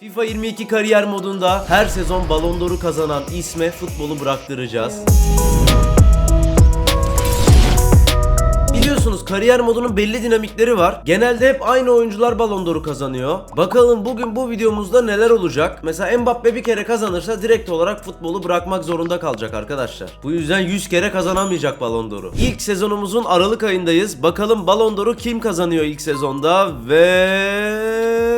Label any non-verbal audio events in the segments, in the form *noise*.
FIFA 22 kariyer modunda her sezon Ballon d'Or'u kazanan isme futbolu bıraktıracağız. Biliyorsunuz kariyer modunun belli dinamikleri var. Genelde hep aynı oyuncular Ballon d'Or'u kazanıyor. Bakalım bugün bu videomuzda neler olacak? Mesela Mbappe bir kere kazanırsa direkt olarak futbolu bırakmak zorunda kalacak arkadaşlar. Bu yüzden 100 kere kazanamayacak Ballon d'Or'u. İlk sezonumuzun Aralık ayındayız. Bakalım Ballon d'Or'u kim kazanıyor ilk sezonda ve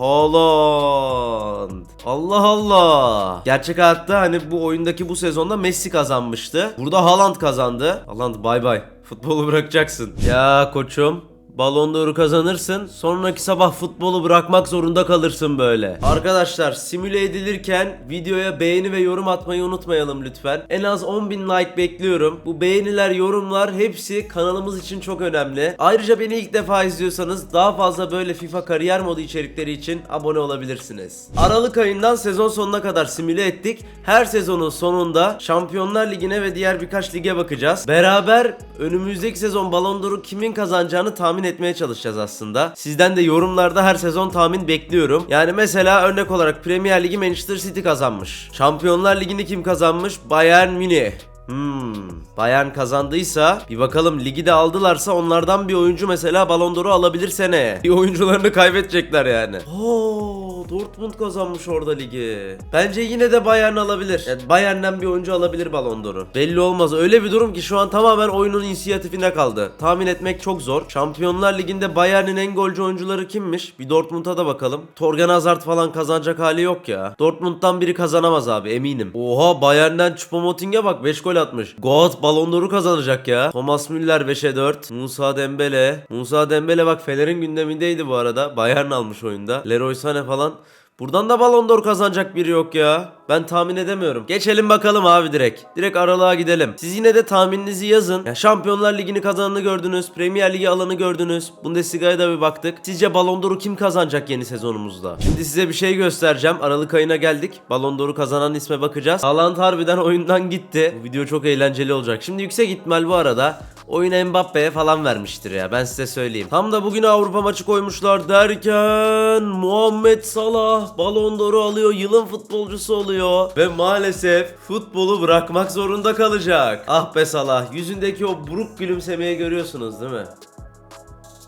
Haaland. Allah Allah. Gerçek hayatta hani bu oyundaki bu sezonda Messi kazanmıştı. Burada Haaland kazandı. Haaland bay bay. Futbolu bırakacaksın. Ya koçum. Balon d'Or'u kazanırsın. Sonraki sabah futbolu bırakmak zorunda kalırsın böyle. Arkadaşlar simüle edilirken videoya beğeni ve yorum atmayı unutmayalım lütfen. En az 10.000 like bekliyorum. Bu beğeniler, yorumlar hepsi kanalımız için çok önemli. Ayrıca beni ilk defa izliyorsanız daha fazla böyle FIFA kariyer modu içerikleri için abone olabilirsiniz. Aralık ayından sezon sonuna kadar simüle ettik. Her sezonun sonunda Şampiyonlar Ligi'ne ve diğer birkaç lige bakacağız. Beraber önümüzdeki sezon Ballon d'Or'u kimin kazanacağını tahmin etmeye çalışacağız aslında. Sizden de yorumlarda her sezon tahmin bekliyorum. Yani mesela örnek olarak Premier Ligi Manchester City kazanmış. Şampiyonlar Ligi'ni kim kazanmış? Bayern Münih. Hmm, Bayern kazandıysa bir bakalım ligi de aldılarsa onlardan bir oyuncu mesela Ballon d'Or'u alabilir seneye. *laughs* Bir oyuncularını kaybedecekler yani. Oo, Dortmund kazanmış orada ligi. Bence yine de Bayern alabilir. Yani Bayern'den bir oyuncu alabilir Ballon d'Or'u. Belli olmaz. Öyle bir durum ki şu an tamamen oyunun inisiyatifine kaldı. Tahmin etmek çok zor. Şampiyonlar Ligi'nde Bayern'in en golcü oyuncuları kimmiş? Bir Dortmund'a da bakalım. Torgan Hazard falan kazanacak hali yok ya. Dortmund'dan biri kazanamaz abi eminim. Oha Bayern'den Choupo-Moting'e bak 5 gol atmış. Goat Ballon kazanacak ya. Thomas Müller 5'e 4. Musa Dembele. Musa Dembele bak Fener'in gündemindeydi bu arada. Bayern almış oyunda. Leroy Sané falan. Buradan da Ballon d'Or kazanacak biri yok ya. Ben tahmin edemiyorum. Geçelim bakalım abi direkt. Direkt aralığa gidelim. Siz yine de tahmininizi yazın. Ya Şampiyonlar Ligi'ni kazananı gördünüz. Premier Ligi alanı gördünüz. Bundesliga'ya da bir baktık. Sizce Ballon d'Or'u kim kazanacak yeni sezonumuzda? Şimdi size bir şey göstereceğim. Aralık ayına geldik. Ballon d'Or'u kazanan isme bakacağız. Haaland harbiden *laughs* oyundan gitti. Bu video çok eğlenceli olacak. Şimdi yüksek ihtimal bu arada oyunu Mbappe'ye falan vermiştir ya ben size söyleyeyim. Tam da bugün Avrupa maçı koymuşlar derken Muhammed Salah Ballon d'Or'u alıyor yılın futbolcusu oluyor ve maalesef futbolu bırakmak zorunda kalacak. Ah be Salah yüzündeki o buruk gülümsemeyi görüyorsunuz değil mi?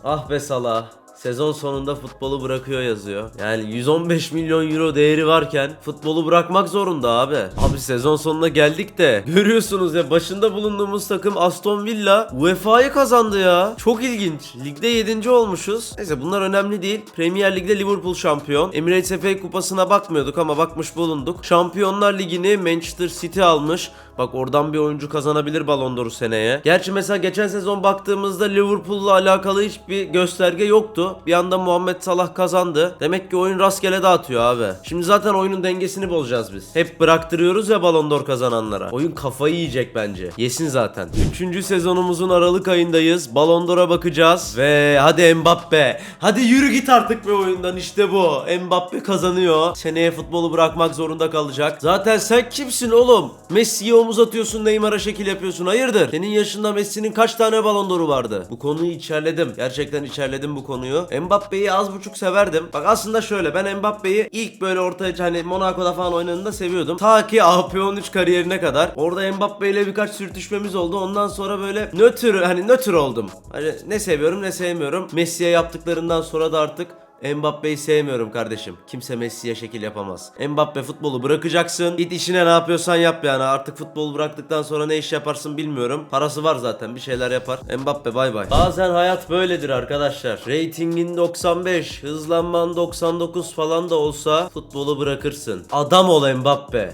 Ah be Salah. Sezon sonunda futbolu bırakıyor yazıyor. Yani 115 milyon euro değeri varken futbolu bırakmak zorunda abi. Abi sezon sonuna geldik de görüyorsunuz ya başında bulunduğumuz takım Aston Villa UEFA'yı kazandı ya. Çok ilginç. Ligde 7. olmuşuz. Neyse bunlar önemli değil. Premier Lig'de Liverpool şampiyon. Emirates FA kupasına bakmıyorduk ama bakmış bulunduk. Şampiyonlar Ligi'ni Manchester City almış. Bak oradan bir oyuncu kazanabilir Ballon d'Or'u seneye. Gerçi mesela geçen sezon baktığımızda Liverpool'la alakalı hiçbir gösterge yoktu. Bir anda Muhammed Salah kazandı. Demek ki oyun rastgele dağıtıyor abi. Şimdi zaten oyunun dengesini bozacağız biz. Hep bıraktırıyoruz ya Ballon d'Or kazananlara. Oyun kafayı yiyecek bence. Yesin zaten. Üçüncü sezonumuzun Aralık ayındayız. Ballon d'Or'a bakacağız. Ve hadi Mbappe. Hadi yürü git artık be oyundan işte bu. Mbappe kazanıyor. Seneye futbolu bırakmak zorunda kalacak. Zaten sen kimsin oğlum? Messi'ye omuz atıyorsun Neymar'a şekil yapıyorsun. Hayırdır? Senin yaşında Messi'nin kaç tane Ballon d'Or'u vardı? Bu konuyu içerledim. Gerçekten içerledim bu konuyu. Mbappe'yi az buçuk severdim. Bak aslında şöyle ben Mbappe'yi ilk böyle ortaya hani Monaco'da falan oynadığında seviyordum. Ta ki AP13 kariyerine kadar. Orada Mbappe ile birkaç sürtüşmemiz oldu. Ondan sonra böyle nötr hani nötr oldum. Hani ne seviyorum ne sevmiyorum. Messi'ye yaptıklarından sonra da artık Mbappe'yi sevmiyorum kardeşim. Kimse Messi'ye şekil yapamaz. Mbappe futbolu bırakacaksın. Git işine ne yapıyorsan yap yani. Artık futbolu bıraktıktan sonra ne iş yaparsın bilmiyorum. Parası var zaten bir şeyler yapar. Mbappe bay bay. Bazen hayat böyledir arkadaşlar. Ratingin 95, hızlanman 99 falan da olsa futbolu bırakırsın. Adam ol Mbappe.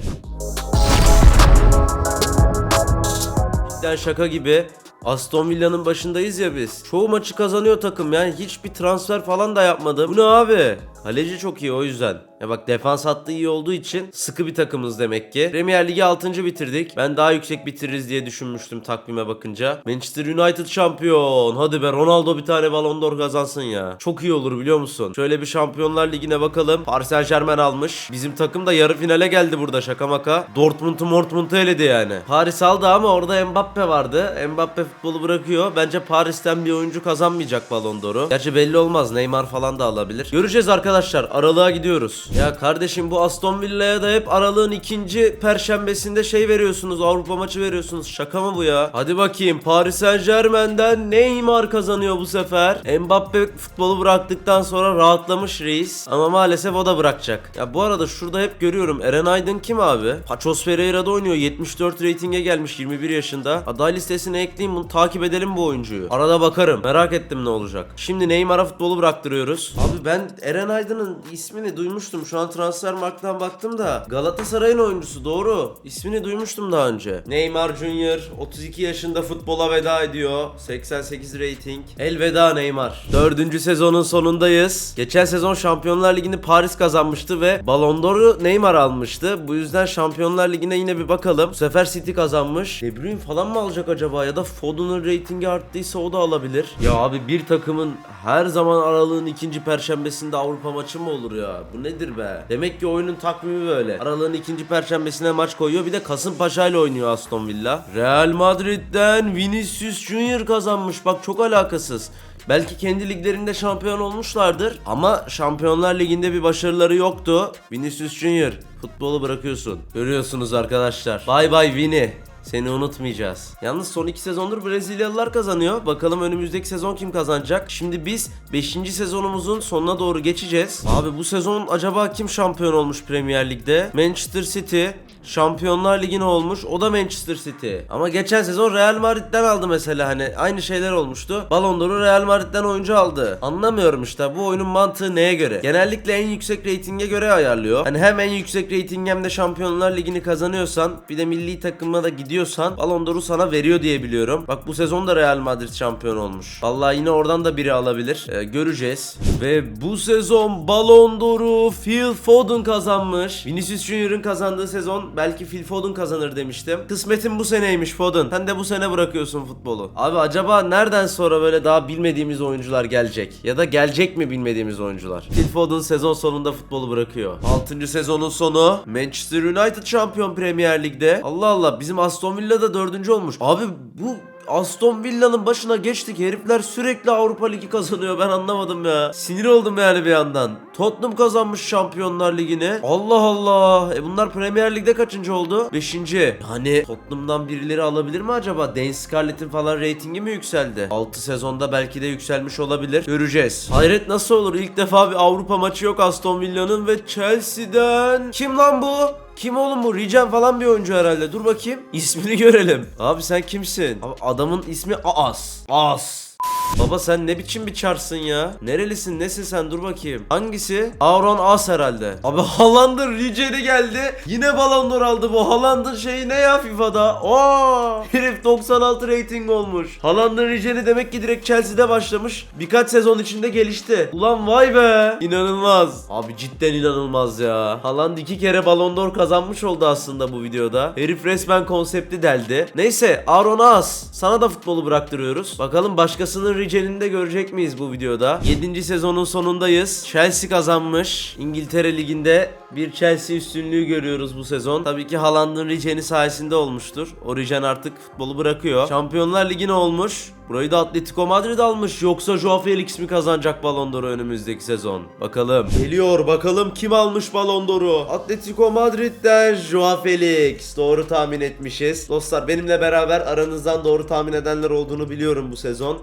Cidden şaka gibi. Aston Villa'nın başındayız ya biz. Çoğu maçı kazanıyor takım yani hiçbir transfer falan da yapmadı. Bu ne abi? Kaleci çok iyi o yüzden. Ya bak defans hattı iyi olduğu için sıkı bir takımız demek ki. Premier Ligi 6. bitirdik. Ben daha yüksek bitiririz diye düşünmüştüm takvime bakınca. Manchester United şampiyon. Hadi be Ronaldo bir tane Ballon d'Or kazansın ya. Çok iyi olur biliyor musun? Şöyle bir Şampiyonlar Ligi'ne bakalım. Paris Saint Germain almış. Bizim takım da yarı finale geldi burada şaka maka. Dortmund'u Mortmund'u eledi yani. Paris aldı ama orada Mbappe vardı. Mbappe futbolu bırakıyor. Bence Paris'ten bir oyuncu kazanmayacak Ballon d'Or'u. Gerçi belli olmaz. Neymar falan da alabilir. Göreceğiz arkadaşlar. Aralığa gidiyoruz. Ya kardeşim bu Aston Villa'ya da hep aralığın ikinci perşembesinde şey veriyorsunuz. Avrupa maçı veriyorsunuz. Şaka mı bu ya? Hadi bakayım. Paris Saint Germain'den Neymar kazanıyor bu sefer. Mbappe futbolu bıraktıktan sonra rahatlamış reis. Ama maalesef o da bırakacak. Ya bu arada şurada hep görüyorum. Eren Aydın kim abi? Paços Ferreira'da oynuyor. 74 reytinge gelmiş 21 yaşında. Aday listesine ekleyeyim bunu takip edelim bu oyuncuyu. Arada bakarım. Merak ettim ne olacak. Şimdi Neymar'a futbolu bıraktırıyoruz. Abi ben Eren Aydın'ın ismini duymuştum. Şu an Transfermarkt'tan baktım da. Galatasaray'ın oyuncusu doğru. İsmini duymuştum daha önce. Neymar Junior 32 yaşında futbola veda ediyor. 88 rating. Elveda Neymar. Dördüncü sezonun sonundayız. Geçen sezon Şampiyonlar Ligi'ni Paris kazanmıştı ve Ballon d'Or'u Neymar almıştı. Bu yüzden Şampiyonlar Ligi'ne yine bir bakalım. Bu sefer City kazanmış. De Bruyne falan mı alacak acaba ya da Foden'ın reytingi arttıysa o da alabilir. Ya abi bir takımın her zaman aralığın ikinci perşembesinde Avrupa maçı mı olur ya? Bu nedir be? Demek ki oyunun takvimi böyle. Aralığın ikinci perşembesine maç koyuyor. Bir de Kasımpaşa ile oynuyor Aston Villa. Real Madrid'den Vinicius Junior kazanmış. Bak çok alakasız. Belki kendi liglerinde şampiyon olmuşlardır ama Şampiyonlar Ligi'nde bir başarıları yoktu. Vinicius Junior futbolu bırakıyorsun. Görüyorsunuz arkadaşlar. Bay bay Vini. Seni unutmayacağız. Yalnız son iki sezondur Brezilyalılar kazanıyor. Bakalım önümüzdeki sezon kim kazanacak? Şimdi biz 5. sezonumuzun sonuna doğru geçeceğiz. Abi bu sezon acaba kim şampiyon olmuş Premier Lig'de? Manchester City. Şampiyonlar Ligi'ne olmuş. O da Manchester City. Ama geçen sezon Real Madrid'den aldı mesela hani aynı şeyler olmuştu. Ballon d'Or'u Real Madrid'den oyuncu aldı. Anlamıyorum işte bu oyunun mantığı neye göre? Genellikle en yüksek reytinge göre ayarlıyor. Hani hem en yüksek reyting hem de Şampiyonlar Ligi'ni kazanıyorsan bir de milli takımına da gidiyorsan Ballon d'Or'u sana veriyor diye biliyorum. Bak bu sezon da Real Madrid şampiyon olmuş. Vallahi yine oradan da biri alabilir. Ee, göreceğiz. Ve bu sezon Ballon d'Or'u Phil Foden kazanmış. Vinicius Junior'ın kazandığı sezon belki Phil Foden kazanır demiştim. Kısmetin bu seneymiş Foden. Sen de bu sene bırakıyorsun futbolu. Abi acaba nereden sonra böyle daha bilmediğimiz oyuncular gelecek? Ya da gelecek mi bilmediğimiz oyuncular? Phil Foden sezon sonunda futbolu bırakıyor. 6. sezonun sonu Manchester United şampiyon Premier Lig'de. Allah Allah bizim Aston Villa da 4. olmuş. Abi bu Aston Villa'nın başına geçtik. Herifler sürekli Avrupa Ligi kazanıyor. Ben anlamadım ya. Sinir oldum yani bir yandan. Tottenham kazanmış Şampiyonlar Ligi'ni. Allah Allah. E bunlar Premier Lig'de kaçıncı oldu? Beşinci. Yani Tottenham'dan birileri alabilir mi acaba? Dane Scarlett'in falan reytingi mi yükseldi? 6 sezonda belki de yükselmiş olabilir. Göreceğiz. Hayret nasıl olur? İlk defa bir Avrupa maçı yok Aston Villa'nın ve Chelsea'den. Kim lan bu? Kim oğlum bu? Rican falan bir oyuncu herhalde. Dur bakayım. İsmini *laughs* görelim. Abi sen kimsin? Abi adamın ismi Aas. Aas. Baba sen ne biçim bir çarsın ya? Nerelisin nesin sen dur bakayım. Hangisi? Aaron As herhalde. Abi Haaland'ın Ricer'i geldi. Yine Ballon d'Or aldı bu. Haaland'ın şeyi ne ya FIFA'da? Oo! *laughs* Herif 96 rating olmuş. Haaland'ın Ricer'i demek ki direkt Chelsea'de başlamış. Birkaç sezon içinde gelişti. Ulan vay be. İnanılmaz. Abi cidden inanılmaz ya. Haaland iki kere Ballon d'Or kazanmış oldu aslında bu videoda. Herif resmen konsepti deldi. Neyse Aaron As. Sana da futbolu bıraktırıyoruz. Bakalım başkasının Ricel'ini de görecek miyiz bu videoda? 7. sezonun sonundayız. Chelsea kazanmış. İngiltere Ligi'nde bir Chelsea üstünlüğü görüyoruz bu sezon. Tabii ki Haaland'ın Ricen'i sayesinde olmuştur. O Ricen artık futbolu bırakıyor. Şampiyonlar Ligi'ne olmuş. Burayı da Atletico Madrid almış. Yoksa Joao Felix mi kazanacak Ballon d'Or'u önümüzdeki sezon? Bakalım. Geliyor bakalım kim almış Ballon d'Or'u? Atletico Madrid'den Joao Felix. Doğru tahmin etmişiz. Dostlar benimle beraber aranızdan doğru tahmin edenler olduğunu biliyorum bu sezon.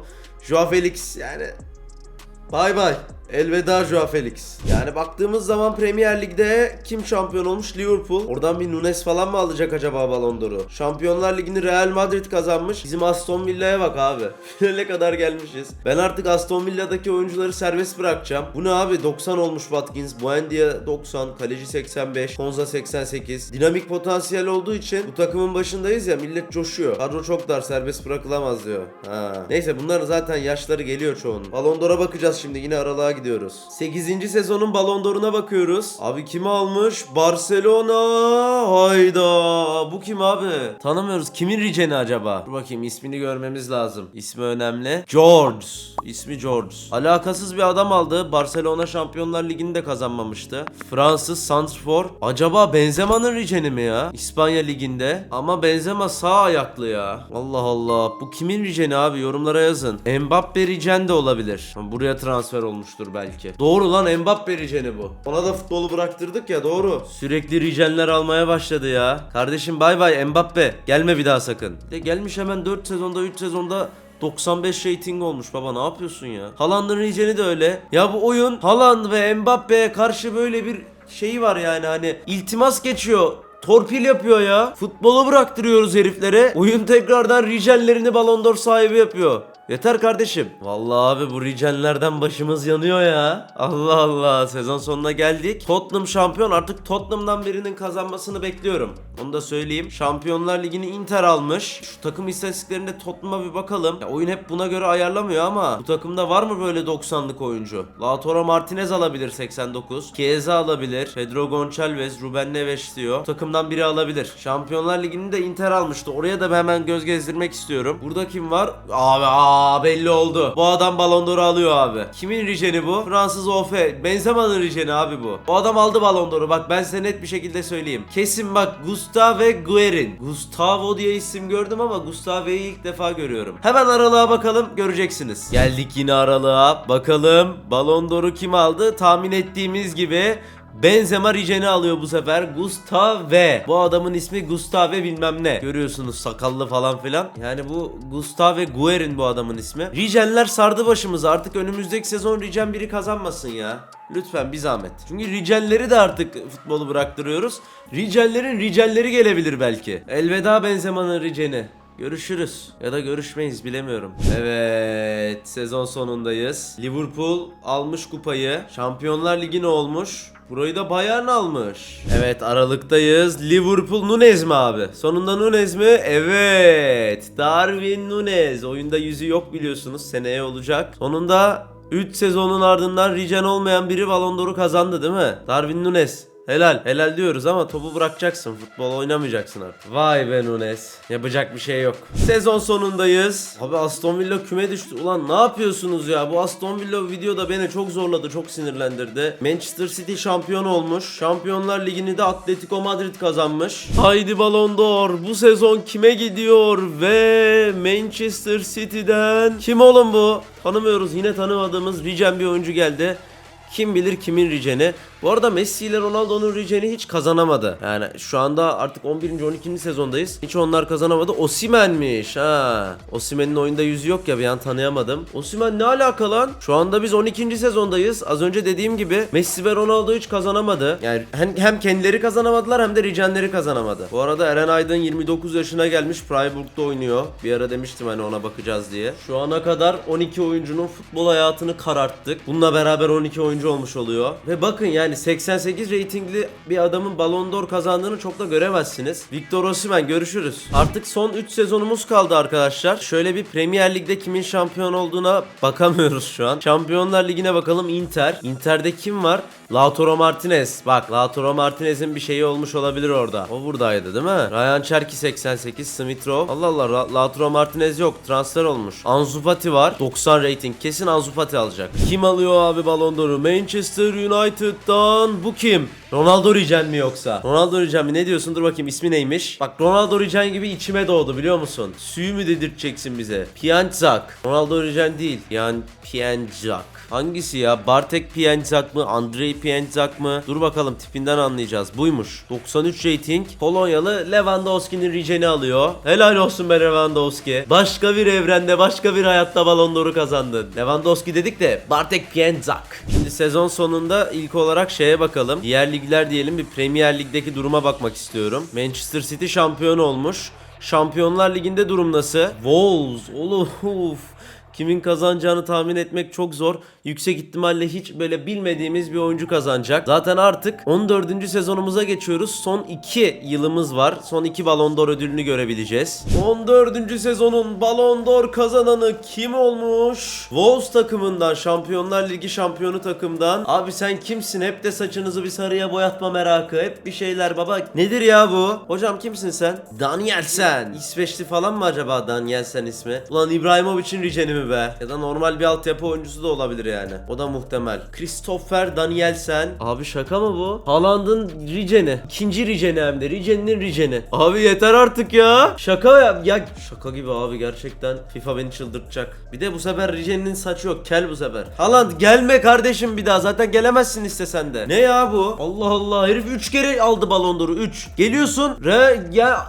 Joao Felix yani Bay bay. Elveda Joao Felix. Yani baktığımız zaman Premier Lig'de kim şampiyon olmuş? Liverpool. Oradan bir Nunes falan mı alacak acaba Ballon d'Or'u? Şampiyonlar Ligi'ni Real Madrid kazanmış. Bizim Aston Villa'ya bak abi. *laughs* Finale kadar gelmişiz. Ben artık Aston Villa'daki oyuncuları serbest bırakacağım. Bu ne abi? 90 olmuş Watkins. Buendia 90. Kaleci 85. Konza 88. Dinamik potansiyel olduğu için bu takımın başındayız ya millet coşuyor. Kadro çok dar serbest bırakılamaz diyor. Ha. Neyse bunların zaten yaşları geliyor çoğunun. Ballon d'Or'a bakacağız şimdi. Yine aralığa gidiyoruz. 8. sezonun Ballon d'Or'una bakıyoruz. Abi kimi almış? Barcelona. Hayda. Bu kim abi? Tanımıyoruz. Kimin riceni acaba? Dur bakayım ismini görmemiz lazım. İsmi önemli. George. İsmi George. Alakasız bir adam aldı. Barcelona Şampiyonlar Ligi'ni de kazanmamıştı. Fransız Santrfor. Acaba Benzema'nın riceni mi ya? İspanya Ligi'nde. Ama Benzema sağ ayaklı ya. Allah Allah. Bu kimin riceni abi? Yorumlara yazın. Mbappe ricen de olabilir. Buraya transfer olmuştur belki. Doğru lan Mbappe riceni bu. Ona da futbolu bıraktırdık ya doğru. Sürekli ricenler almaya başladı ya. Kardeşim bay bay Mbappe. Gelme bir daha sakın. De gelmiş hemen 4 sezonda 3 sezonda 95 rating olmuş baba ne yapıyorsun ya? Haaland'ın riceni de öyle. Ya bu oyun Haaland ve Mbappe'ye karşı böyle bir şeyi var yani hani iltimas geçiyor. Torpil yapıyor ya. Futbolu bıraktırıyoruz heriflere. Oyun tekrardan ricellerini Ballon d'Or sahibi yapıyor. Yeter kardeşim. Vallahi abi bu ricenlerden başımız yanıyor ya. Allah Allah. Sezon sonuna geldik. Tottenham şampiyon. Artık Tottenham'dan birinin kazanmasını bekliyorum. Onu da söyleyeyim. Şampiyonlar Ligi'ni Inter almış. Şu takım istatistiklerinde Tottenham'a bir bakalım. Ya oyun hep buna göre ayarlamıyor ama bu takımda var mı böyle 90'lık oyuncu? Lautaro Martinez alabilir 89. Chiesa alabilir. Pedro Gonçalves, Ruben Neves diyor. Bu takımdan biri alabilir. Şampiyonlar Ligi'ni de Inter almıştı. Oraya da hemen göz gezdirmek istiyorum. Burada kim var? Abi aa belli oldu. Bu adam Ballon d'Or'u alıyor abi. Kimin riceni bu? Fransız Ofe. Benzema'nın riceni abi bu. Bu adam aldı Ballon d'Or'u. Bak ben size net bir şekilde söyleyeyim. Kesin bak Gustave Guerin. Gustavo diye isim gördüm ama Gustave'yi ilk defa görüyorum. Hemen aralığa bakalım göreceksiniz. Geldik yine aralığa. Bakalım Ballon d'Or'u kim aldı? Tahmin ettiğimiz gibi Benzema riceni alıyor bu sefer. Gustave. Bu adamın ismi Gustave bilmem ne. Görüyorsunuz sakallı falan filan. Yani bu Gustave Guerin bu adamın ismi. Ricenler sardı başımızı. Artık önümüzdeki sezon Ricen biri kazanmasın ya. Lütfen bir zahmet. Çünkü Ricenleri de artık futbolu bıraktırıyoruz. Ricenlerin Ricenleri gelebilir belki. Elveda Benzema'nın Riceni. Görüşürüz ya da görüşmeyiz bilemiyorum. Evet sezon sonundayız. Liverpool almış kupayı. Şampiyonlar Ligi ne olmuş? Burayı da Bayern almış. Evet Aralık'tayız. Liverpool Nunez mi abi? Sonunda Nunez mi? Evet. Darwin Nunez. Oyunda yüzü yok biliyorsunuz. Seneye olacak. Sonunda 3 sezonun ardından ricen olmayan biri Ballon d'Or'u kazandı değil mi? Darwin Nunez. Helal. Helal diyoruz ama topu bırakacaksın. Futbol oynamayacaksın artık. Vay be Nunes. Yapacak bir şey yok. Sezon sonundayız. Abi Aston Villa küme düştü. Ulan ne yapıyorsunuz ya? Bu Aston Villa videoda beni çok zorladı. Çok sinirlendirdi. Manchester City şampiyon olmuş. Şampiyonlar Ligi'ni de Atletico Madrid kazanmış. Haydi Ballon d'Or. Bu sezon kime gidiyor? Ve Manchester City'den. Kim oğlum bu? Tanımıyoruz. Yine tanımadığımız ricen bir oyuncu geldi. Kim bilir kimin riceni. Bu arada Messi ile Ronaldo'nun riceni hiç kazanamadı. Yani şu anda artık 11. 12. sezondayız. Hiç onlar kazanamadı. Osimen'miş ha. Osimen'in oyunda yüzü yok ya bir an tanıyamadım. Osimen ne alaka lan? Şu anda biz 12. sezondayız. Az önce dediğim gibi Messi ve Ronaldo hiç kazanamadı. Yani hem, hem kendileri kazanamadılar hem de ricenleri kazanamadı. Bu arada Eren Aydın 29 yaşına gelmiş. Freiburg'da oynuyor. Bir ara demiştim hani ona bakacağız diye. Şu ana kadar 12 oyuncunun futbol hayatını kararttık. Bununla beraber 12 oyuncu olmuş oluyor. Ve bakın yani 88 reytingli bir adamın Ballon d'Or kazandığını çok da göremezsiniz. Victor Osimhen görüşürüz. Artık son 3 sezonumuz kaldı arkadaşlar. Şöyle bir Premier Lig'de kimin şampiyon olduğuna bakamıyoruz şu an. Şampiyonlar Ligi'ne bakalım Inter. Inter'de kim var? Lautaro Martinez. Bak Lautaro Martinez'in bir şeyi olmuş olabilir orada. O buradaydı değil mi? Ryan Cherki 88, Smith Rowe. Allah Allah Lautaro Martinez yok. Transfer olmuş. Ansu var. 90 rating. Kesin Ansu alacak. Kim alıyor abi Ballon d'Or'u? Manchester United'dan bu kim? Ronaldo Rijen mi yoksa? Ronaldo Rijen mi? Ne diyorsun? Dur bakayım ismi neymiş? Bak Ronaldo Rijen gibi içime doğdu biliyor musun? Suyu mu dedirteceksin bize? Pjanic. Ronaldo Rijen değil. Yani Pjanic. Hangisi ya? Bartek Pjanic mı? Andrei Pjanic mı? Dur bakalım tipinden anlayacağız. Buymuş. 93 rating. Polonyalı Lewandowski'nin riceni alıyor. Helal olsun be Lewandowski. Başka bir evrende, başka bir hayatta Ballon d'Or'u kazandın. Lewandowski dedik de Bartek Pjanic. Şimdi sezon sonunda ilk olarak şeye bakalım. Diğer ligler diyelim bir Premier Lig'deki duruma bakmak istiyorum. Manchester City şampiyon olmuş. Şampiyonlar Ligi'nde durum nasıl? Wolves. Oğlum uf. Kimin kazanacağını tahmin etmek çok zor. Yüksek ihtimalle hiç böyle bilmediğimiz bir oyuncu kazanacak. Zaten artık 14. sezonumuza geçiyoruz. Son 2 yılımız var. Son 2 Ballon d'Or ödülünü görebileceğiz. 14. sezonun Ballon d'Or kazananı kim olmuş? Wolves takımından, Şampiyonlar Ligi şampiyonu takımdan. Abi sen kimsin? Hep de saçınızı bir sarıya boyatma merakı. Hep bir şeyler baba. Nedir ya bu? Hocam kimsin sen? Danielsen. İsveçli falan mı acaba Danielsen ismi? Ulan İbrahimovic'in riceni mi be? Ya da normal bir altyapı oyuncusu da olabilir yani. O da muhtemel. Christopher Danielsen. Abi şaka mı bu? Haaland'ın riceni. İkinci riceni hem de. Rice'nin riceni. Abi yeter artık ya. Şaka ya. Ya şaka gibi abi gerçekten. FIFA beni çıldırtacak. Bir de bu sefer Rice'nin saçı yok. Kel bu sefer. Haaland gelme kardeşim bir daha. Zaten gelemezsin istesen de. Ne ya bu? Allah Allah. Herif 3 kere aldı Ballon d'Or'u. 3. Geliyorsun. Re ya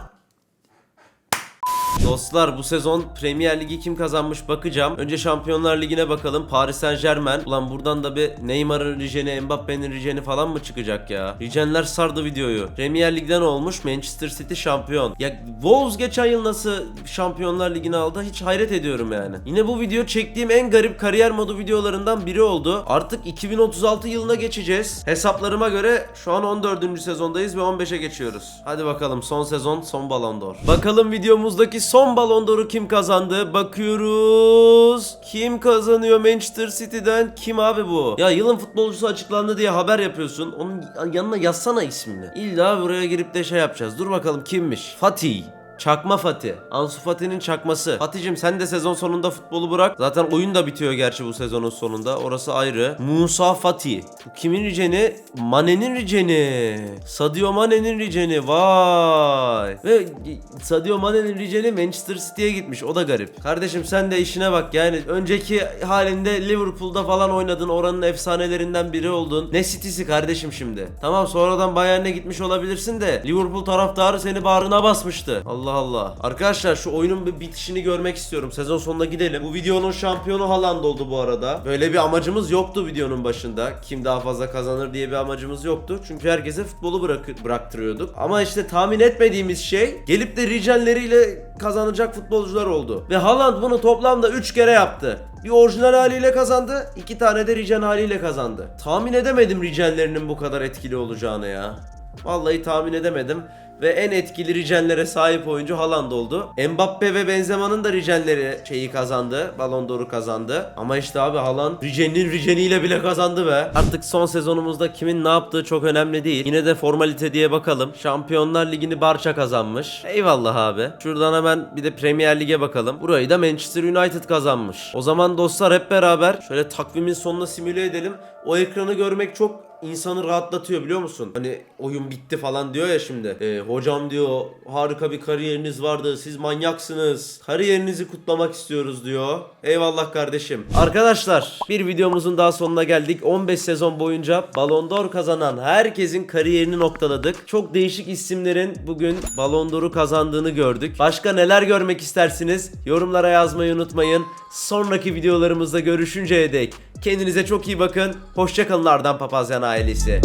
Dostlar bu sezon Premier Ligi kim kazanmış bakacağım. Önce Şampiyonlar Ligi'ne bakalım. Paris Saint Germain. Ulan buradan da bir Neymar'ın riceni, Mbappe'nin riceni falan mı çıkacak ya? Ricenler sardı videoyu. Premier Lig'den olmuş Manchester City şampiyon. Ya Wolves geçen yıl nasıl Şampiyonlar Ligi'ni aldı hiç hayret ediyorum yani. Yine bu video çektiğim en garip kariyer modu videolarından biri oldu. Artık 2036 yılına geçeceğiz. Hesaplarıma göre şu an 14. sezondayız ve 15'e geçiyoruz. Hadi bakalım son sezon son Ballon d'Or. Bakalım videomuzdaki son Ballon d'Or'u kim kazandı? Bakıyoruz. Kim kazanıyor Manchester City'den? Kim abi bu? Ya yılın futbolcusu açıklandı diye haber yapıyorsun. Onun yanına yazsana ismini. İlla buraya girip de şey yapacağız. Dur bakalım kimmiş? Fatih. Çakma Fatih. Ansu Fati'nin çakması. Fatih'cim sen de sezon sonunda futbolu bırak. Zaten oyun da bitiyor gerçi bu sezonun sonunda. Orası ayrı. Musa Fatih. Bu kimin riceni? Mane'nin riceni. Sadio Mane'nin riceni. Vay. Ve Sadio Mane'nin riceni Manchester City'ye gitmiş. O da garip. Kardeşim sen de işine bak yani. Önceki halinde Liverpool'da falan oynadın. Oranın efsanelerinden biri oldun. Ne City'si kardeşim şimdi. Tamam sonradan Bayern'e gitmiş olabilirsin de Liverpool taraftarı seni bağrına basmıştı. Allah Allah. Arkadaşlar şu oyunun bir bitişini görmek istiyorum. Sezon sonuna gidelim. Bu videonun şampiyonu Haaland oldu bu arada. Böyle bir amacımız yoktu videonun başında. Kim daha fazla kazanır diye bir amacımız yoktu. Çünkü herkese futbolu bırak bıraktırıyorduk. Ama işte tahmin etmediğimiz şey gelip de ricenleriyle kazanacak futbolcular oldu. Ve Haaland bunu toplamda 3 kere yaptı. Bir orijinal haliyle kazandı, iki tane de ricen haliyle kazandı. Tahmin edemedim ricenlerinin bu kadar etkili olacağını ya. Vallahi tahmin edemedim ve en etkili ricenlere sahip oyuncu Haaland oldu. Mbappe ve Benzema'nın da ricenleri şeyi kazandı. Ballon d'Or'u kazandı. Ama işte abi Haaland ricenin riceniyle bile kazandı be. Artık son sezonumuzda kimin ne yaptığı çok önemli değil. Yine de formalite diye bakalım. Şampiyonlar Ligi'ni Barça kazanmış. Eyvallah abi. Şuradan hemen bir de Premier Lig'e bakalım. Burayı da Manchester United kazanmış. O zaman dostlar hep beraber şöyle takvimin sonuna simüle edelim. O ekranı görmek çok insanı rahatlatıyor biliyor musun? Hani oyun bitti falan diyor ya şimdi. Ee, hocam diyor harika bir kariyeriniz vardı siz manyaksınız. Kariyerinizi kutlamak istiyoruz diyor. Eyvallah kardeşim. Arkadaşlar bir videomuzun daha sonuna geldik. 15 sezon boyunca Ballon d'Or kazanan herkesin kariyerini noktaladık. Çok değişik isimlerin bugün Ballon d'Or'u kazandığını gördük. Başka neler görmek istersiniz? Yorumlara yazmayı unutmayın. Sonraki videolarımızda görüşünceye dek kendinize çok iyi bakın. Hoşçakalın Ardan Papazyan ailesi.